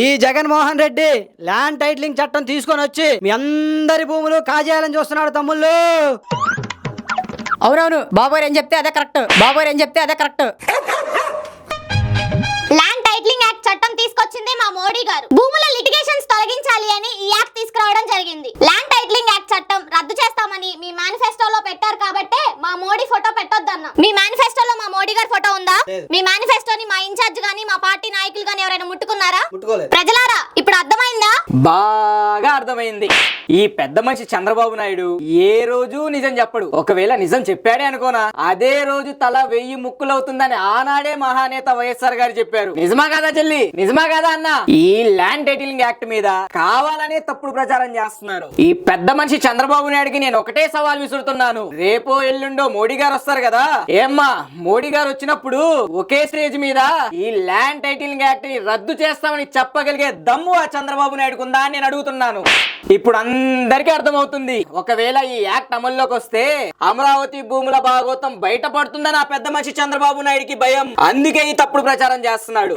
ఈ Jaganmohan Reddy land titling చట్టం తీసుకొని వచ్చి మీ అందరి భూములు కాజేయాలని చూస్తున్నాడు తమ్ముళ్ళు. అవునవును బాబు ఏం చెప్తే అదే కరెక్ట్. బాబు ఏం చెప్తే అదే కరెక్ట్. ల్యాండ్ టైటిలింగ్ యాక్ట్ చట్టం తీసుకొచ్చిందే మా మోడీ గారు. భూముల లిటిగేషన్స్ తొలగించాలి అని ఈ యాక్ట్ తీసుకురావడం జరిగింది. ల్యాండ్ టైటిలింగ్ యాక్ట్ చట్టం రద్దు చేస్తామని మీ మేనిఫెస్టోలో పెట్టారు కాబట్టే మా మోడీ ఫోటో పెట్టొద్దన్న. మీ మేనిఫెస్టోలో మా మోడీ గారి ఫోటో ఉందా. మీ మేనిఫెస్టోని మా ఇన్ఛార్జ్ గాని మా పార్టీ నాయకులు గాని ఎవరైనా ముట్టుకున్నారా? ప్రజలారా ఇప్పుడు అర్థమైందా? బాగా అర్థమైంది. ఈ పెద్ద మనిషి చంద్రబాబు నాయుడు ఏ రోజు నిజం చెప్పడు. ఒకవేళ నిజం చెప్పాడే అనుకోనా అదే రోజు తల వెయ్యి ముక్కులవుతుందని ఆనాడే మహానేత వైఎస్ఆర్ గారు చెప్పారు. నిజమా కాదా చెల్లి? నిజమా కాదా అన్న? ఈ ల్యాండ్ టైటిలింగ్ యాక్ట్ మీద కావాలనే తప్పుడు ప్రచారం చేస్తున్నారు. ఈ పెద్ద మనిషి చంద్రబాబు నాయుడుకి నేను ఒకటే సవాల్ విసురుతున్నాను. రేపో ఎల్లుండో మోడీ గారు వస్తారు కదా? ఏమ్మా మోడీ గారు వచ్చినప్పుడు ఒకే స్టేజ్ మీద ఈ ల్యాండ్ టైటిలింగ్ యాక్ట్ని రద్దు చేస్తామని చెప్పగలిగే దమ్ము ఆ చంద్రబాబు నాయుడుకు ఉందా అని నేను అడుగుతున్నాను. ఇప్పుడు అందరికీ అర్థమవుతుంది. ఒకవేళ ఈ యాక్ట్ అమల్లోకి వస్తే అమరావతి భూముల భాగోతం బయటపడుతుందని ఆ పెద్ద మనిషి చంద్రబాబు నాయుడికి భయం. అందుకే ఈ తప్పుడు ప్రచారం చేస్తున్నాడు.